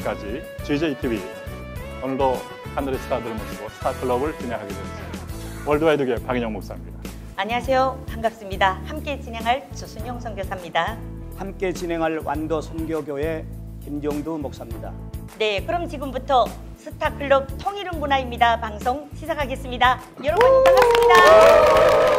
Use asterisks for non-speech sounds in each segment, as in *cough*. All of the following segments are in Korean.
안녕하세요. 보금 통일의 그날까지 GJTV 오늘도 하늘의 스타들을 모시고 스타클럽을 진행하게 됐습니다. 월드와이드계 박인영 목사입니다. 안녕하세요. 반갑습니다. 함께 진행할 주순용 선교사입니다. 함께 진행할 완도 선교교회 김종두 목사입니다. 네, 그럼 지금부터 스타클럽 통일은 문화입니다. 방송 시작하겠습니다. 여러분 반갑습니다.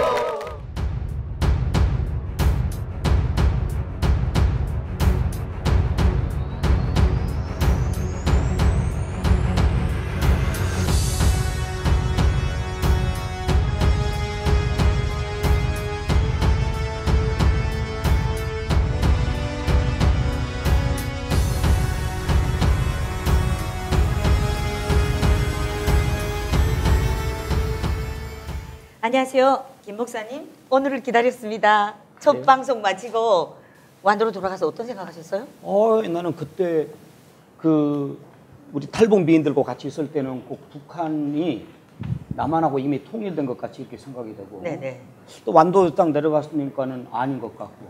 안녕하세요. 김 목사님. 오늘을 기다렸습니다. 첫 네. 방송 마치고 완도로 돌아가서 어떤 생각하셨어요? 어, 나는 그때 그 우리 탈북 미인들과 같이 있을 때는 꼭 북한이 남한하고 이미 통일된 것 같이 이렇게 생각이 되고 네네. 또 완도 딱 내려갔으니까는 아닌 것 같고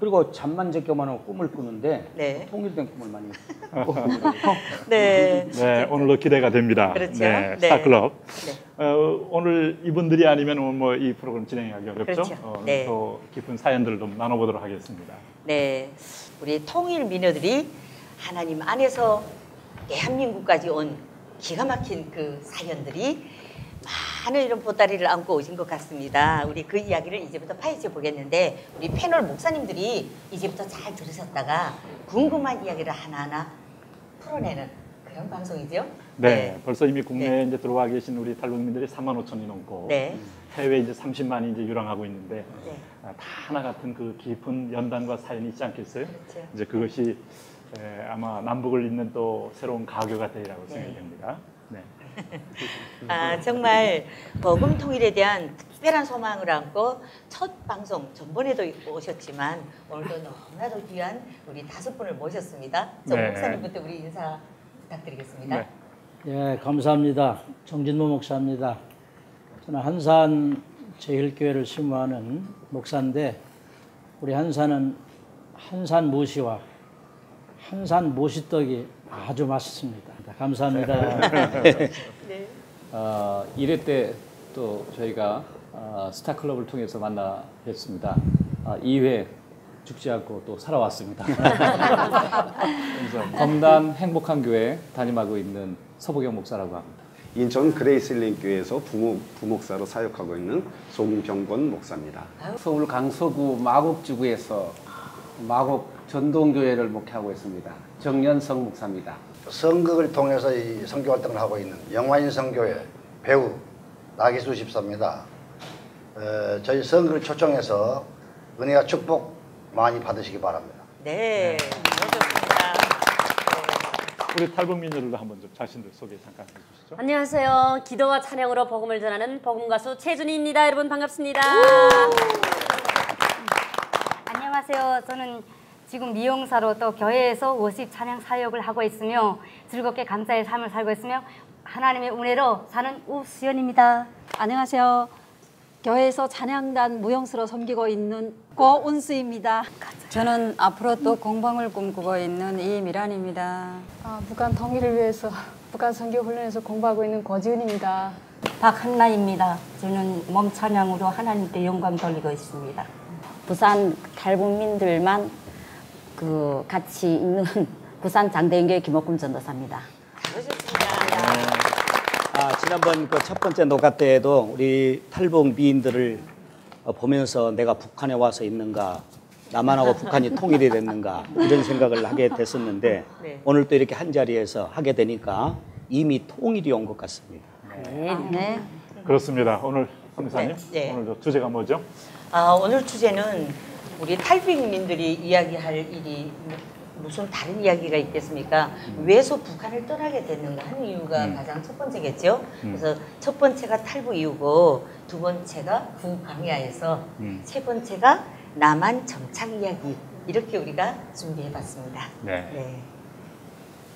그리고 잠만 제껴만 하고 꿈을 꾸는데 네. 통일된 꿈을 많이 *laughs* 네. 네, 오늘도 기대가 됩니다. 그렇죠. 네, 네. 스타클럽. 네. 어, 오늘 이분들이 아니면 뭐 이 프로그램 진행하기 어렵죠. 그렇죠. 어, 네. 또 깊은 사연들을 좀 나눠보도록 하겠습니다. 네, 우리 통일 미녀들이 하나님 안에서 대한민국까지 온 기가 막힌 그 사연들이 많은 이런 보따리를 안고 오신 것 같습니다. 우리 그 이야기를 이제부터 파헤쳐 보겠는데 우리 패널 목사님들이 이제부터 잘 들으셨다가 궁금한 이야기를 하나하나 풀어내는 그런 방송이죠. 네, 벌써 이미 국내에 네. 이제 들어와 계신 우리 탈북민들이 3만 5천이 넘고 네. 해외 이제 30만이 이제 유랑하고 있는데 네. 아, 다 하나 같은 그 깊은 연단과 사연이 있지 않겠어요? 그렇죠. 이제 그것이 에, 아마 남북을 잇는 또 새로운 가교가 되리라고 네. 생각이 됩니다. 네. *laughs* 아, 정말 복음 통일에 대한 특별한 소망을 안고 첫 방송 전번에도 오셨지만 오늘도 너무나도 귀한 우리 다섯 분을 모셨습니다. 저 네. 목사님부터 우리 인사 부탁드리겠습니다. 네. 예, 감사합니다. 정진모 목사입니다. 저는 한산 제일교회를 심무하는 목사인데 우리 한산은 한산 모시와 한산 모시떡이 아주 맛있습니다. 감사합니다. *laughs* 네. 어, 1회 때 또 저희가 어, 스타클럽을 통해서 만나 뵀습니다. 어, 2회 죽지 않고 또 살아왔습니다. *laughs* 검단 행복한 교회 담임하고 있는 서보경 목사라고 합니다. 인천 그레이슬링 교회에서 부모, 부목사로 사역하고 있는 송병권 목사입니다. 서울 강서구 마곡지구에서 마곡 전동교회를 목회하고 있습니다. 정연성 목사입니다. 선극을 통해서 이 선교 활동을 하고 있는 영화인 선교회 배우 나기수 집사입니다. 어, 저희 선극을 초청해서 은혜와 축복 많이 받으시기 바랍니다. 네. 너무 좋습니다. 우리 탈북민들도 한번 좀 자신들 소개 잠깐 해주시죠. 안녕하세요. 기도와 찬양으로 복음을 전하는 복음 가수 최준희입니다. 여러분 반갑습니다. 안녕하세요. 저는 지금 미용사로 또 교회에서 워십 찬양 사역을 하고 있으며 즐겁게 감사의 삶을 살고 있으며 하나님의 은혜로 사는 우수연입니다. 안녕하세요. 교회에서 찬양단 무용수로 섬기고 있는 고운수입니다. 저는 앞으로 또 공방을 꿈꾸고 있는 이미란입니다. 아, 북한 통일을 위해서 북한 선교 훈련에서 공부하고 있는 고지은입니다. 박한나입니다. 저는 몸 찬양으로 하나님께 영광 돌리고 있습니다. 부산 탈북민들만 그 같이 있는 *laughs* 부산 장대인교회 김옥금 전도사입니다. 아, 지난번 그 첫 번째 녹화 때에도 우리 탈북 미인들을 어, 보면서 내가 북한에 와서 있는가, 남한하고 북한이 통일이 됐는가 이런 생각을 하게 됐었는데 네. 오늘 또 이렇게 한 자리에서 하게 되니까 이미 통일이 온 것 같습니다. 네. 그렇습니다. 오늘 선교사님 네, 네. 오늘 저 주제가 뭐죠? 아, 오늘 주제는 우리 탈북민들이 이야기할 일이 무슨 다른 이야기가 있겠습니까? 왜서 북한을 떠나게 됐는가 하는 이유가 음. 가장 첫 번째겠죠. 음. 그래서 첫 번째가 탈북 이유고 두 번째가 구강야에서 음. 세 번째가 남한 정착 이야기 이렇게 우리가 준비해봤습니다. 네. 네.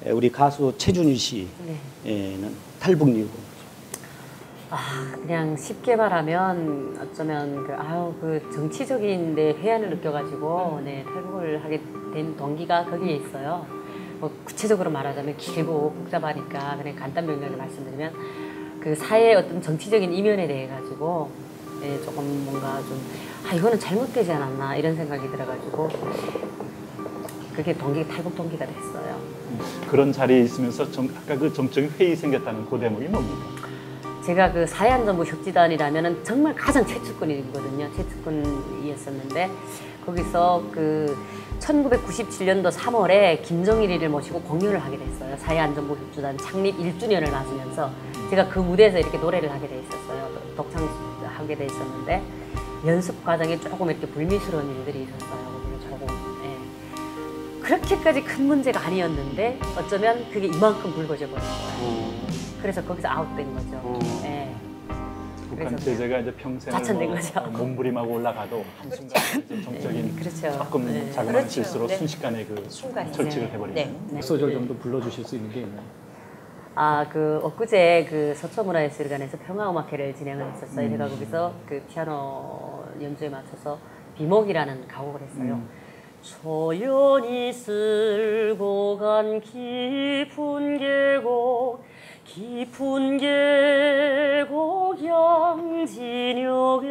예, 우리 가수 최준희 씨는 탈북 이유. 아, 그냥 쉽게 말하면 어쩌면 그 아유 그 정치적인 데 해안을 느껴가지고 네 탈북을 하게 된 동기가 거기에 있어요. 뭐 구체적으로 말하자면 길고 복잡하니까 그냥 간단 명령을 말씀드리면 그 사회의 어떤 정치적인 이면에 대해 가지고 예, 조금 뭔가 좀 아 이거는 잘못되지 않았나 이런 생각이 들어가지고 그게 동기 탈북 동기가 됐어요. 그런 자리에 있으면서 정, 아까 그 정적인 회의 생겼다는 그 대목이 뭡니까? 제가 그 사회안전부 혁지단이라면은 정말 가장 최측근이거든요. 최측근이었었는데 거기서 그 1997년도 3월에 김정일이를 모시고 공연을 하게 됐어요. 사회안전부 혁주단 창립 1주년을 맞으면서 제가 그 무대에서 이렇게 노래를 하게 돼 있었어요. 독창하게 돼 있었는데 연습 과정에 조금 이렇게 불미스러운 일들이 있었어요. 예. 그렇게까지 큰 문제가 아니었는데 어쩌면 그게 이만큼 불거져 버린 거예요. 그래서 거기서 아웃된 거죠. 예. 북한 그래서 제재가 이제 자천된 뭐, 거죠. 어, 몸부림하고 올라가도 한순간 이제 정적인 그렇죠. 조금 네. 자그마한 그렇죠. 실수로 네. 순식간에 그 순간에. 철칙을 네. 해버리는 네. 네. 소절 정도 불러주실 수 있는 게 있나요? 아, 그 엊그제 그 서초문화예술관에서 평화음악회를 진행을 했었어요. 제가 음. 거기서 그 피아노 연주에 맞춰서 비목이라는 가곡을 했어요. 음. 조연히 쓸고 간 깊은 계곡 깊은 계곡 양진역에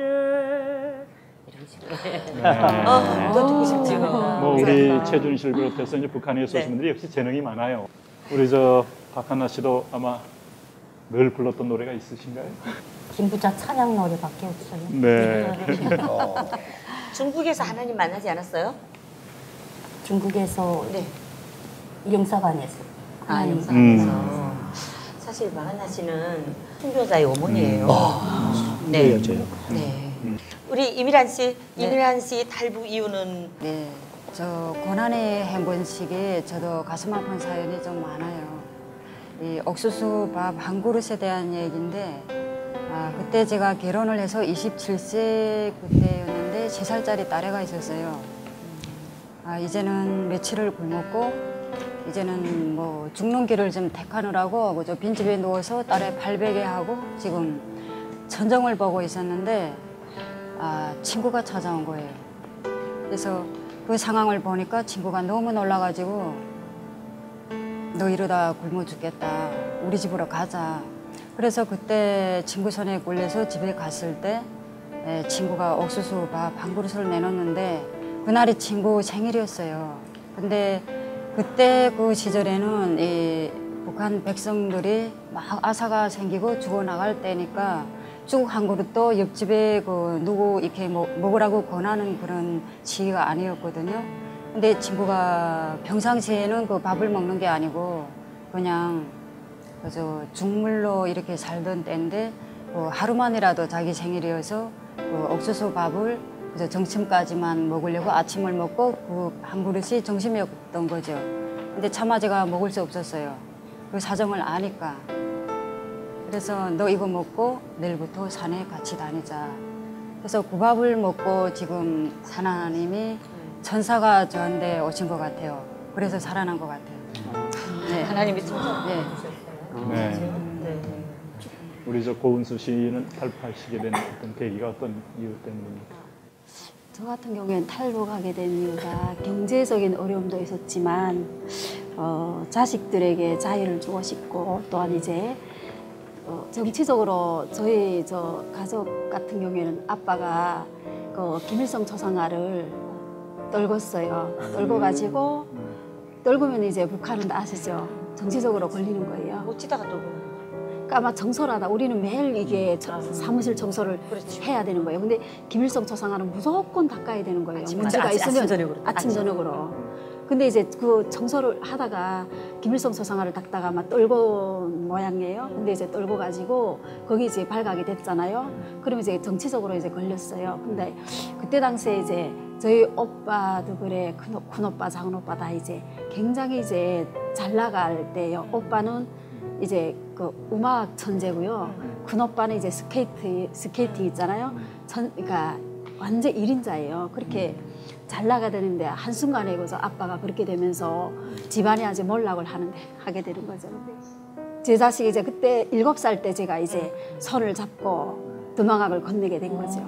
이런 식으로 네. *laughs* 어, 그거 듣고 싶죠. 뭐 우리 최준 씨를 비롯해서 이제 북한에서 오신 네. 분들이 역시 재능이 많아요. 우리 저 박한나 씨도 아마 늘 불렀던 노래가 있으신가요? 김부자 찬양 노래밖에 없어요. 네. 중국에서 하나님 만나지 않았어요? 중국에서 네. 영사관에서. 아, 하나님 영상에서. 사실 마간나 씨는 순교자의 어머니예요. 네, 여자요. 네. 우리 이미란 씨, 이미란 씨 탈북 이유는 네, 저 고난의 행본식에 저도 가슴 아픈 사연이 좀 많아요. 이 옥수수 밥 한 그릇에 대한 얘기인데 아, 그때 제가 결혼을 해서 27세 그때였는데 3살짜리 딸애가 있었어요. 아, 이제는 며칠을 굶었고 이제는 뭐 죽는 길을 좀 택하느라고 그저 빈집에 누워서 딸애 발베개 하고 지금 천정을 보고 있었는데 아, 친구가 찾아온 거예요. 그래서 그 상황을 보니까 친구가 너무 놀라가지고 너 이러다 굶어 죽겠다. 우리 집으로 가자. 그래서 그때 친구 손에 꿀려서 집에 갔을 때 에, 친구가 옥수수 밥 한 그릇을 내놓는데 그날이 친구 생일이었어요. 근데 그때 그 시절에는 이 북한 백성들이 막 아사가 생기고 죽어나갈 때니까 죽 한 그릇도 옆집에 그 누구 이렇게 먹, 먹으라고 권하는 그런 시기가 아니었거든요. 근데 친구가 평상시에는 그 밥을 먹는 게 아니고 그냥 그저 죽물로 이렇게 살던 때인데 그 하루만이라도 자기 생일이어서 그 옥수수 밥을 그저 점심까지만 먹으려고 아침을 먹고 그 한 그릇이 점심이었던 거죠. 근데 차마 제가 먹을 수 없었어요. 그 사정을 아니까. 그래서 너 이거 먹고 내일부터 산에 같이 다니자. 그래서 그 밥을 먹고 지금 하나님이 천사가 저한테 오신 것 같아요. 그래서 살아난 것 같아요. 네. 하나님이 천사 네. 네. 우리 저 고은수 씨는 탈북하시게 된 어떤 계기가 어떤 이유 때문입니까? 저 같은 경우에는 탈북하게 된 이유가 경제적인 어려움도 있었지만 어, 자식들에게 자유를 주고 싶고 또한 이제 어, 정치적으로 저희 저 가족 같은 경우에는 아빠가 그 김일성 초상화를 떨궜어요. 떨궈가지고 떨구면 이제 북한은 아시죠? 정치적으로 걸리는 거예요. 어찌다가 그 러니까 아마 정서라다. 우리는 매일 이게 저- 사무실 청소를 해야 되는 거예요. 근데 김일성 초상화는 무조건 닦아야 되는 거예요. 아침, 문제가 아침, 있으면 아침, 저녁으로. 아침. 저녁으로. 근데 이제 그 청소를 하다가 김일성 초상화를 닦다가 막 떨고 모양이에요. 근데 이제 떨고 가지고 거기 이제 발각이 됐잖아요. 그러면 이제 정치적으로 이제 걸렸어요. 근데 그때 당시에 이제 저희 오빠도 그래 큰, 오- 큰 오빠, 작은 오빠 다 이제 굉장히 이제 잘 나갈 때요. 오빠는 이제 그 음악 천재고요. 큰 오빠는 이제 스케이트 스케이팅 있잖아요. 전 그러니까 완전 일인자예요 그렇게 잘 나가되는데 한순간에 그래서 아빠가 그렇게 되면서 집안이 아주 몰락을 하는데 *laughs* 하게 되는 거죠. 제 자식이 이제 그때 일곱 살 때 제가 이제 손을 잡고 도망학을 건네게 된 거죠.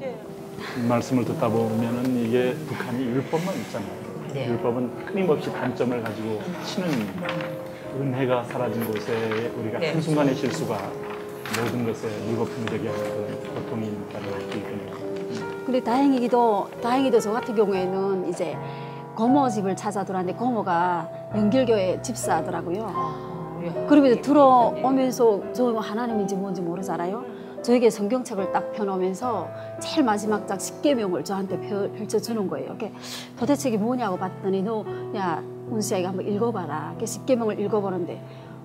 이 말씀을 듣다 보면은 이게 북한이 율법만 있잖아요. 네. 율법은 끊임없이 단점을 가지고 치는 은혜가 사라진 곳에 우리가 네. 한순간의 실수가 모든 것에 물거품이 되게 하는 고통이니까 느끼게 되네요. 근데 다행히도 다행히도 저 같은 경우에는 이제 고모 집을 찾아 들어왔는데 고모가 연결교회 집사더라고요. 그러면서 들어오면서 저 하나님인지 뭔지 모르잖아요. 저에게 성경책을 딱 펴놓으면서 제일 마지막 장 십계명을 저한테 펼- 펼쳐주는 거예요. 도대체 이게 뭐냐고 봤더니 너 야 운수야 이거 한번 읽어봐라. 이렇게 십계명을 읽어보는데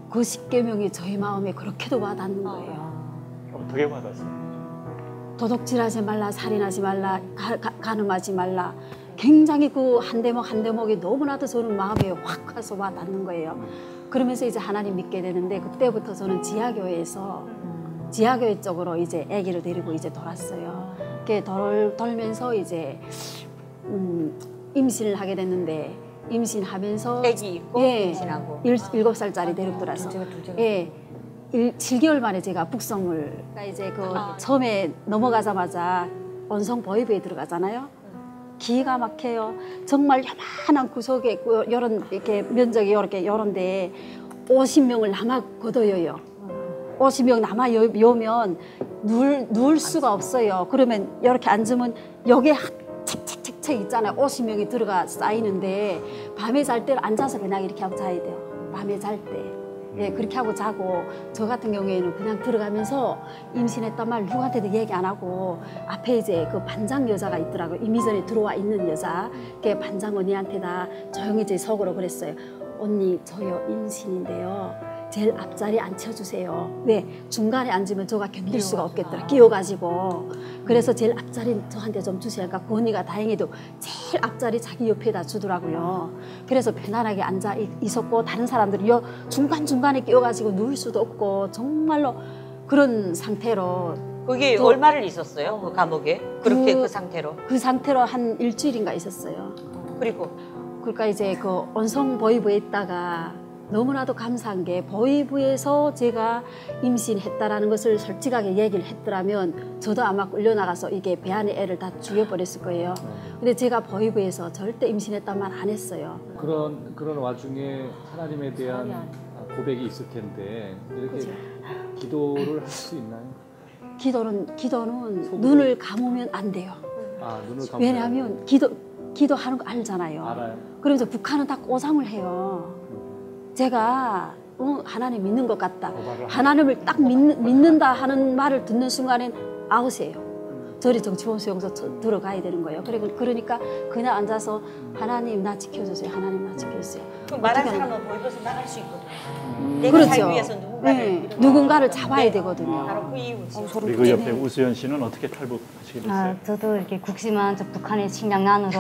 그 십계명이 저희 마음에 그렇게도 와닿는 거예요. 어떻게 받았어요? 도둑질하지 말라, 살인하지 말라, 가, 가, 가늠하지 말라. 굉장히 그 한 대목 한 대목이 너무나도 저는 마음에 확 가서 와 닿는 거예요. 그러면서 이제 하나님 믿게 되는데 그때부터 저는 지하교회에서 지하교회 쪽으로 이제 아기를 데리고 이제 돌았어요. 이렇게 돌, 돌면서 이제 음, 임신을 하게 됐는데 임신하면서 아기 있고 예, 임신하고. 일, 일곱 살짜리 데리고 돌아서 예. 일, 7개월 만에 제가 북성을 그러니까 이제 그 처음에 넘어가자마자 원성 보이브에 들어가잖아요. 기가 막혀요. 정말 요만한 구석에 요런 이렇게 면적이 요렇게 요런데 50명을 남아 걷어여요. 50명 남아 여- 여면 누울, 누울 수가 없어요. 그러면 이렇게 앉으면 여기에 한- 책책책책 있잖아요. 50명이 들어가 쌓이는데 밤에 잘 때는 앉아서 그냥 이렇게 하고 자야 돼요. 밤에 잘 때. 예, 그렇게 하고 자고 저 같은 경우에는 그냥 들어가면서 임신했단 말 누구한테도 얘기 안 하고 앞에 이제 그 반장 여자가 있더라고요. 이미 전에 들어와 있는 여자. 그 반장 언니한테 다 조용히 이제 속으로 그랬어요. 언니 저요 임신인데요. 제일 앞자리 앉혀주세요. 왜 중간에 앉으면 저가 견딜 수가 없겠더라. 끼어가지고 그래서 제일 앞자리 저한테 좀 주시니까 그 언니가 다행히도 제일 앞자리 자기 옆에다 주더라고요. 그래서 편안하게 앉아 있- 있었고 다른 사람들이 여 중간 중간에 끼어가지고 누울 수도 없고 정말로 그런 상태로 그게 또- 얼마를 있었어요? 그 감옥에? 그렇게 그, 그- 상태로. 그 상태로 한 일주일인가 있었어요. 그리고 그러니까 이제 그 언성 보이부에 있다가 너무나도 감사한 게 보이부에서 제가 임신했다라는 것을 솔직하게 얘기를 했더라면 저도 아마 끌려나가서 이게 배 안에 애를 다 죽여버렸을 거예요. 근데 제가 보이부에서 절대 임신했단 말 안 했어요. 그런 그런 와중에 하나님에 대한 고백이 있을 텐데 이렇게 그죠. 기도를 할 수 있나요? 기도는 기도는 눈을 감으면 안 돼요. 아 눈을 감고 왜냐하면 기도 기도하는 거 알잖아요. 알아요. 그러면서 북한은 다 꼬장을 해요. 제가 어, 하나님 믿는 것 같다. 하나님을 딱 믿는, 믿는 다 하는 말을 듣는 순간엔 아웃이에요. 저리 정치원 수용소 저- 들어가야 되는 거예요. 그리고 그러니까 그냥 앉아서 하나님 나 지켜주세요. 하나님 나 지켜주세요. 그 말한 어떻게 하나- 사람은 보이버서 말할 수 있거든요. 내가 그렇죠. 살기 위해서 누군가를 네, 누군가를 잡아야 되거든요. 바로 그 이유지. 우리 그 옆에 우수연 씨는 어떻게 탈북하시게 됐어요? 아, 저도 이렇게 국심한 저 북한의 식량난으로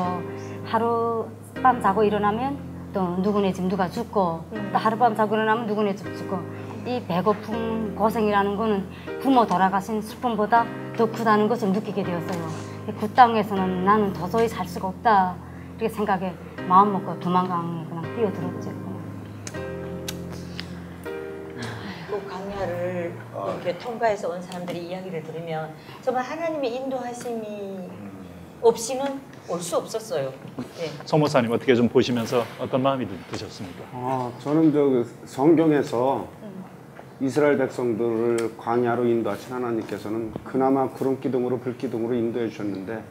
하루 밤 자고 일어나면 또 누구네 집 누가 죽고 또 하룻밤 자고 일어나면 누구네 집 죽고 이 배고픔 고생이라는 거는 부모 돌아가신 슬픔보다 더 크다는 것을 느끼게 되었어요. 그 땅에서는 나는 도저히 살 수가 없다 이렇게 생각에 마음 먹고 도망강에 그냥 뛰어들었죠. 그 강야를 이렇게 통과해서 온 사람들이 이야기를 들으면 정말 하나님의 인도하심이 없이는 올 수 없었어요. 네. 성모사님 어떻게 좀 보시면서 어떤 마음이 드- 드셨습니까? 아, 저는 저그 성경에서 이스라엘 백성들을 광야로 인도하신 하나님께서는 그나마 구름 기둥으로 불 기둥으로 인도해 주셨는데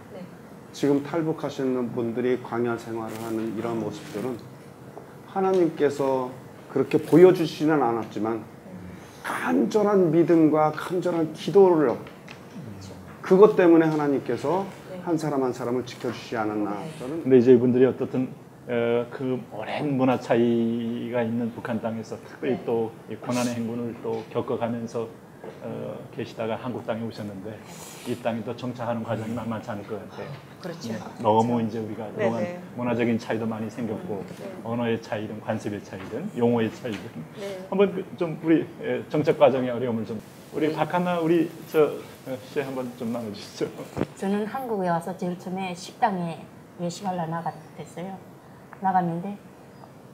지금 탈북하시는 분들이 광야 생활을 하는 이런 모습들은 하나님께서 그렇게 보여주시지는 않았지만 간절한 믿음과 간절한 기도를 그것 때문에 하나님께서 한 사람 한 사람을 지켜주시지 않았나 저는 근데 이제 이분들이 어떻든 어, 그 오랜 문화 차이가 있는 북한 땅에서 특별히 또이 고난의 행군을 또 겪어가면서 어, 계시다가 한국 땅에 오셨는데 이 땅에 또 정착하는 과정이 만만치 않을 것 같아요. 그렇죠. 네, 너무 이제 우리가 네, 그동안 네. 문화적인 차이도 많이 생겼고 언어의 차이든 관습의 차이든 용어의 차이든 네. 한번 그좀 우리 에, 정착 과정의 어려움을 좀 우리 박하나 우리 저씨 한번 좀 나눠주시죠. 저는 한국에 와서 제일 처음에 식당에 외식하려 나갔댔어요. 나갔는데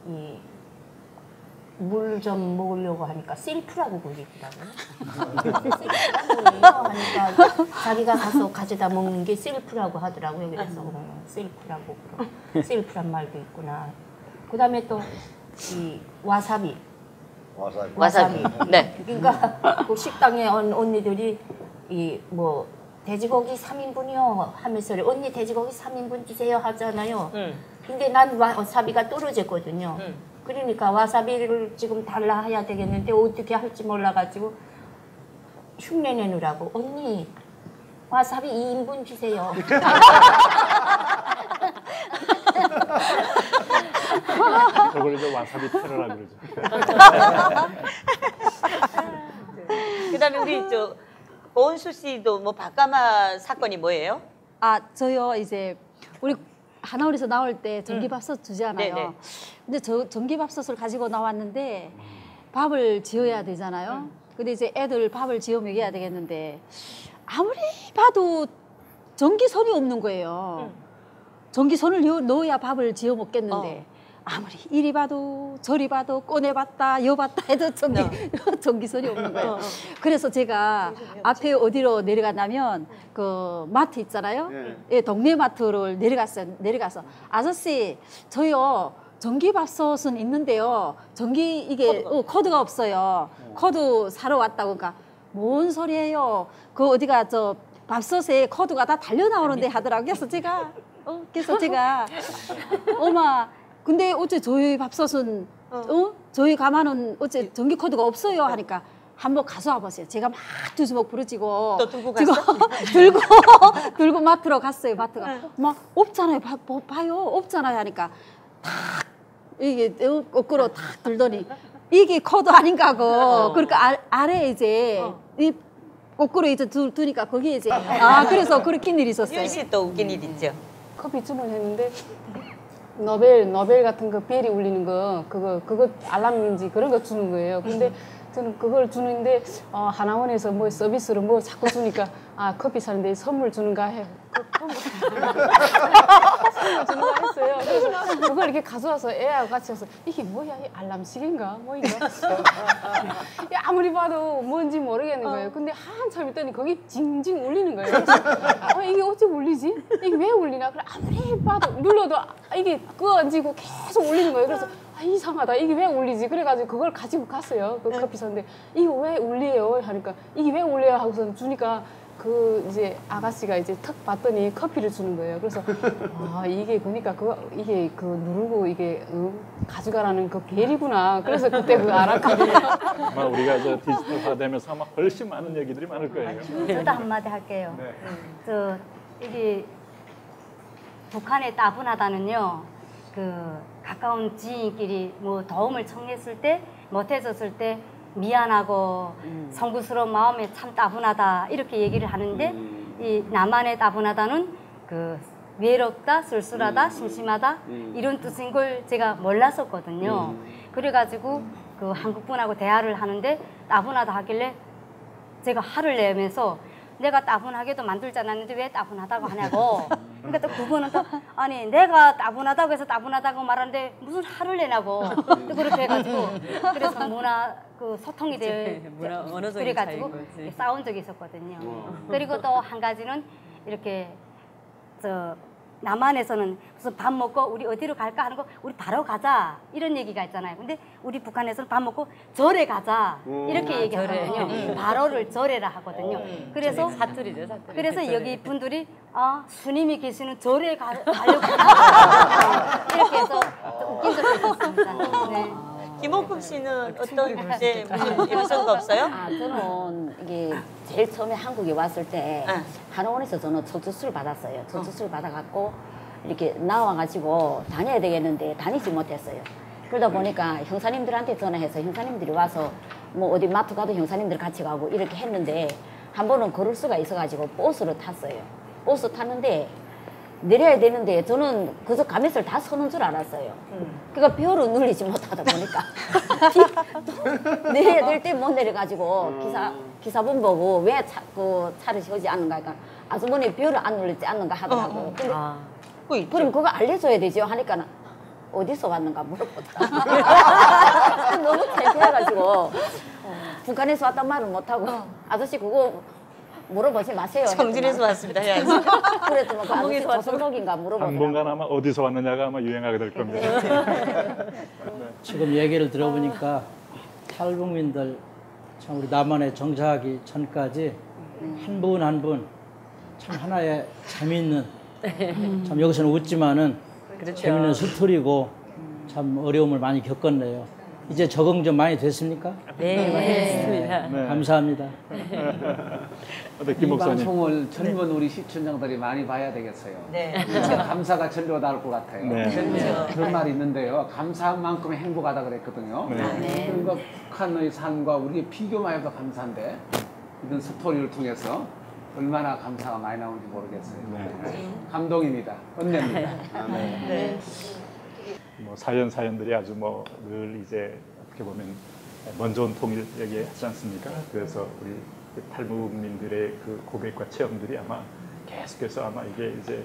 이 물 좀 먹으려고 하니까 셀프라고 그러더라고요. 셀프라고 하니까 자기가 가서 가져다 먹는 게 셀프라고 하더라고요. 그래서 어, 셀프라고 그럼 셀프란 말도 있구나. 그 다음에 또 이 와사비. 와사비. 와사비. 네. 그러니까 그 식당에 온 언니들이 이 뭐 돼지고기 3인분이요 하면서 언니 돼지고기 3인분 주세요 하잖아요. 근데 난 와사비가 떨어졌거든요. 그러니까 와사비를 지금 달라 해야 되겠는데 어떻게 할지 몰라가지고 흉내 내느라고 언니 와사비 2인분 주세요. *laughs* *laughs* 저걸 이제 와사비 테러라 그러죠. *laughs* 그다음에 우리 저 오은수 씨도 뭐 바까마 사건이 뭐예요? 아 저요 이제 우리 하나원에서 나올 때 전기밥솥 주잖아요. 네네. 근데 저 전기밥솥을 가지고 나왔는데 밥을 지어야 되잖아요. 근데 이제 애들 밥을 지어 먹여야 되겠는데 아무리 봐도 전기선이 없는 거예요. 전기선을 여- 넣어야 밥을 지어 먹겠는데 아무리 이리 봐도 저리 봐도 꺼내봤다 여봤다 해도 전기 *laughs* 전기선이 없는 거예요. 그래서 제가 앞에 어디로 내려갔냐면 그 마트 있잖아요. 예, 동네 마트를 내려갔어요. 내려가서 아저씨 저요 전기밥솥은 있는데요. 전기 이게 어, 코드가 없어요. 코드 사러 왔다고 그러니까 뭔 소리예요? 그 어디가 저 밥솥에 코드가 다 달려 나오는데 하더라고요. 그래서 제가 어 그래서 *laughs* 제가 엄마 근데 어째 저희 밥솥은 어 저희 가마는 어째 전기 코드가 없어요 하니까 한번 가서 와보세요. 제가 막 두 주먹 부러지고 또 들고 갔어? *laughs* 들고 *laughs* 들고 마트로 갔어요. 마트가 막 없잖아요. 봐, 봐- 봐요. 없잖아요 하니까 탁 이게 어, 거꾸로 탁 들더니 이게 코드 아닌가 하고 그러니까 아, 아래 이제 이 거꾸로 이제 두, 두니까 거기에 이제 아 그래서 그렇게 일이 있었어요. 유희 씨또 웃긴 일 있죠? 커피 주문했는데 노벨 노벨 같은 거 벨이 울리는 거 그거 그거 알람인지 그런 거 주는 거예요. 근데 저는 그걸 주는데 어, 하나원에서 뭐 서비스로 뭐 자꾸 주니까 아 커피 사는데 선물 주는가 해. 그, 선물 주는가 했어요. 그래서 그걸 이렇게 가져와서 애하고 같이 와서 이게 뭐야 이 알람시계인가 뭐인가? 야, 아무리 봐도 뭔지 모르겠는 거예요. 근데 한참 있더니 거기 징징 울리는 거예요. 아, 이게 어째 울리지? 이게 왜 울리나? 그래 아무리 봐도 눌러도 아, 이게 끄어지고 계속 울리는 거예요. 그래서 아, 이상하다. 이게 왜 울리지? 그래가지고 그걸 가지고 갔어요. 그 커피 샀는데 이거 왜 울려요? 하니까 이게 왜 울려요? 하고서 주니까 그 이제 아가씨가 이제 턱 봤더니 커피를 주는 거예요. 그래서 *laughs* 아 이게 그러니까 그 이게 그 누르고 이게 어, 가져가라는 그 벨이구나. 그래서 그때 그 알았거든요. 아마 *laughs* 우리가 저 디지털화되면서 아마 훨씬 많은 얘기들이 많을 거예요. 저도 한마디 할게요. 저 이게 북한의 따분하다는요. 그 가까운 지인끼리 뭐 도움을 청했을 때 못해줬을 때 미안하고 성구스러운 마음에 참 따분하다 이렇게 얘기를 하는데 이 나만의 따분하다는 그 외롭다, 쓸쓸하다, 심심하다 이런 뜻인 걸 제가 몰랐었거든요. 그래가지고 그 한국 분하고 대화를 하는데 따분하다 하길래 제가 화를 내면서 내가 따분하게도 만들지 않았는데 왜 따분하다고 하냐고. *laughs* 그러니까 또 그분은 또 아니 내가 따분하다고 해서 따분하다고 말하는데 무슨 화를 내냐고. 또 그렇게 해가지고 그래서 문화 그 소통이 될 *laughs* 문화- 언어적인 그래가지고. 싸운 적이 있었거든요. 어. 그리고 또 한 가지는 이렇게 저 남한에서는 무슨 밥 먹고 우리 어디로 갈까 하는 거 우리 바로 가자 이런 얘기가 있잖아요. 근데 우리 북한에서는 밥 먹고 절에 가자 이렇게 아, 얘기하거든요. 절에. 음. 바로를 절에라 하거든요. 그래서 사투리죠, 사투리. 그래서 여기 분들이 아 스님이 계시는 절에 가, *laughs* 가려고 하나? 이렇게 해서 좀 웃긴 적이 있었습니다. 네. 김옥금 씨는 어떤 네, 무슨 에피소드가 없어요? 아, 저는 이게 제일 처음에 한국에 왔을 때 한의원에서 저는 저주술 받았어요. 저주술 받아갖고 이렇게 나와가지고 다녀야 되겠는데 다니지 못했어요. 그러다 보니까 형사님들한테 전화해서 형사님들이 와서 뭐 어디 마트 가도 형사님들 같이 가고 이렇게 했는데 한 번은 걸을 수가 있어가지고 버스를 탔어요. 버스 탔는데 내려야 되는데 저는 그저 가면서 다 서는 줄 알았어요. 그러니까 뼈를 눌리지 못하다 보니까. *laughs* 내려야 될 때 못 내려가지고 기사 기사분 보고 왜 자꾸 차를 세우지 않는가 하니까 아주머니 뼈를 안 눌리지 않는가 하더라고. 근데 그럼 그거 알려줘야 되죠? 하니까 어디서 왔는가 물어보더라. *laughs* *laughs* 너무 창피해가지고. 어, 북한에서 왔단 말을 못하고 아저씨 그거 물어보지 마세요. 정진에서 왔습니다. *laughs* 그 아저씨 한국에서 왔다고? 조선족인가 물어보더라. 당분간 아마 어디서 왔느냐가 아마 유행하게 될 겁니다. *laughs* 지금 얘기를 들어보니까 탈북민들 참 우리 남한에 정착하기 전까지 한 분 한 분 참 하나의 재미있는 참 여기서는 웃지만은 그렇죠. 재미있는 스토리고 참 어려움을 많이 겪었네요. 이제 적응 좀 많이 됐습니까? 네, 많이 됐습니다. 네. 감사합니다. 어때 김이 목사님? 방송을 젊은 우리 시청자들이 많이 봐야 되겠어요. 네. 감사가 전로 나올 것 같아요. 네. 그런- 그런 말이 있는데요. 감사한 만큼 행복하다 그랬거든요. 네. 그러니까 북한의 삶과 우리 비교만 해도 감사한데 이런 스토리를 통해서 얼마나 감사가 많이 나오는지 모르겠어요. 네. 감동입니다. *laughs* 끝냅니다. 네. 뭐 사연 사연들이 아주 뭐 늘 이제 어떻게 보면 먼저 온 통일 얘기하지 않습니까? 그래서 우리 그 탈북민들의 그 고백과 체험들이 아마 계속해서 아마 이게 이제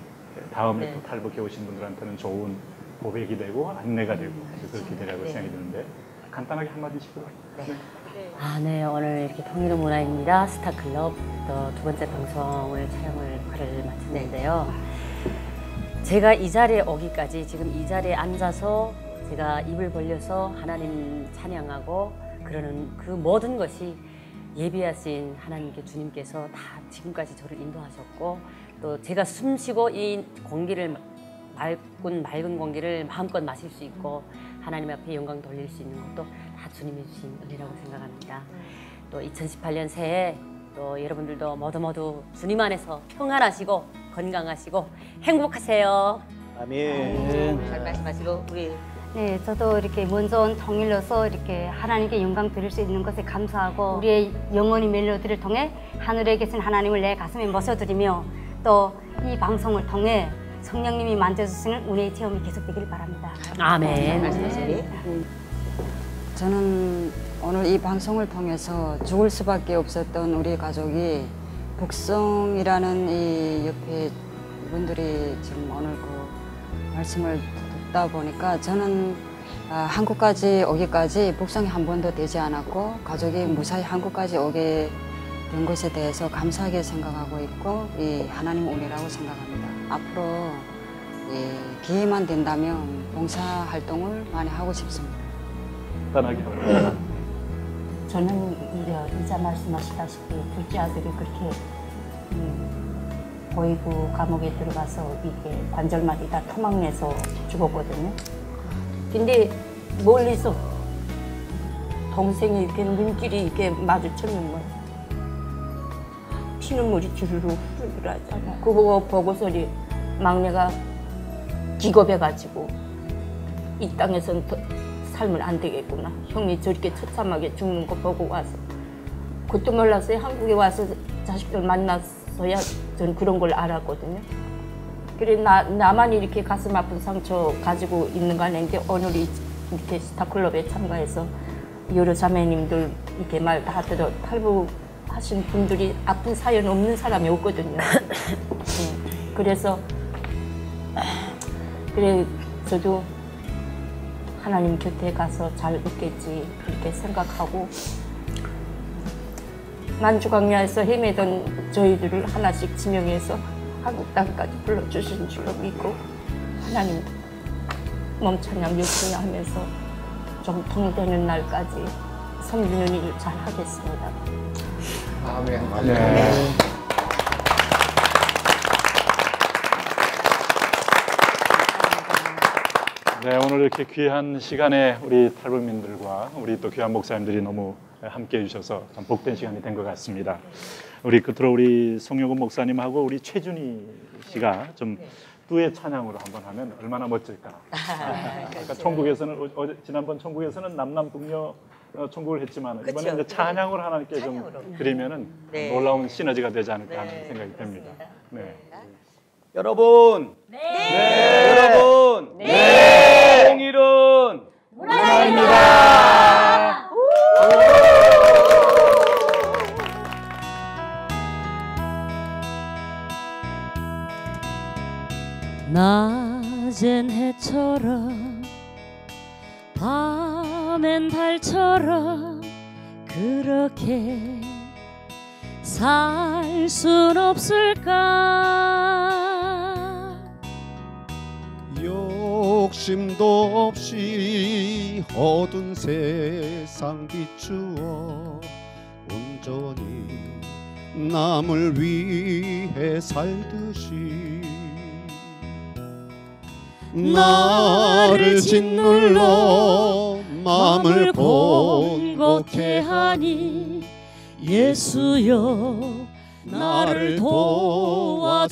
다음에 네. 또 탈북해 오신 분들한테는 좋은 고백이 되고 안내가 되고 그래서 기대라고 네. 생각이 드는데 간단하게 한마디씩으로. 네. 아, 네. 오늘 이렇게 통일의 문화입니다. 스타클럽 또 두 번째 방송을 촬영을 그를 마쳤는데요. 제가 이 자리에 오기까지 지금 이 자리에 앉아서 제가 입을 벌려서 하나님 찬양하고 그러는 그 모든 것이 예비하신 하나님께 주님께서 다 지금까지 저를 인도하셨고 또 제가 숨 쉬고 이 공기를 맑은 맑은 공기를 마음껏 마실 수 있고 하나님 앞에 영광 돌릴 수 있는 것도 다 주님이 주신 은혜라고 생각합니다. 또 2018년 새해 또 여러분들도 모두 모두 주님 안에서 평안하시고 건강하시고 행복하세요. 아멘. 잘 말씀하시고 우리 네, 저도 이렇게 먼저 온 통일로서 이렇게 하나님께 영광 드릴 수 있는 것에 감사하고 우리의 영원히 멜로디를 통해 하늘에 계신 하나님을 내 가슴에 모셔드리며 또 이 방송을 통해 성령님이 만져주시는 은혜의 체험이 계속되기를 바랍니다. 아멘. 말씀하시니 저는 오늘 이 방송을 통해서 죽을 수밖에 없었던 우리 가족이 북성이라는 이 옆에 분들이 지금 오늘 그 말씀을 듣다 보니까 저는 아, 한국까지 오기까지 북성이 한 번도 되지 않았고 가족이 무사히 한국까지 오게 된 것에 대해서 감사하게 생각하고 있고 이 하나님 은혜라고 생각합니다. 앞으로 이 기회만 된다면 봉사 활동을 많이 하고 싶습니다. 간단하게. 저는 이자 말씀하시다시피 둘째 아들이 그렇게 음, 보이고 감옥에 들어가서 이게 관절마디 다 토막내서 죽었거든요. 근데 멀리서 동생이 이렇게 눈길이 이렇게 마주쳤는 거예요. 피눈물이 주르르 흐르더라잖아. 그거 보고서리 막내가 기겁해가지고 이 땅에선 더 살면 안 되겠구나. 형이 저렇게 처참하게 죽는 거 보고 와서 그것도 몰랐어요. 한국에 와서 자식들 만났어야 전 그런 걸 알았거든요. 그래 나 나만 이렇게 가슴 아픈 상처 가지고 있는 거 아닌데 오늘 이- 이렇게 스타클럽에 참가해서 여러 자매님들 이렇게 말 다 들어 탈북하신 분들이 아픈 사연 없는 사람이 없거든요. *coughs* 네. 그래서 그래 저도 하나님 곁에 가서 잘 있겠지 이렇게 생각하고 만주광야에서 헤매던 저희들을 하나씩 지명해서 한국 땅까지 불러주신 줄 믿고 하나님 몸찬양 열심히 하면서 좀 통되는 날까지 섬기는 일을 잘 하겠습니다. 아멘. 네. 네, 오늘 이렇게 귀한 시간에 우리 탈북민들과 우리 또 귀한 목사님들이 너무 함께 해주셔서 참 복된 시간이 된 것 같습니다. 우리 끝으로 우리 송영근 목사님하고 우리 최준희 씨가 좀 뚜의 찬양으로 한번 하면 얼마나 멋질까. *laughs* 아까 천국에서는 어- 어제 지난번 천국에서는 남남북녀 어, 천국을 했지만 이번에. 이제 찬양으로 하나님께 좀 찬양으로. 드리면은 네. 놀라운 시너지가 되지 않을까 하는 생각이 듭니다. 네. 여러분. 네. 여러분. 네. 문화입니다. 낮엔 해처럼 밤엔 달처럼 그렇게 살 순 없을까 욕심도 없이 어두운 세상 비추어 온전히 남을 위해 살듯이 나를 짓눌러 마음을 공곡해 하니 예수여 나를 도와주소서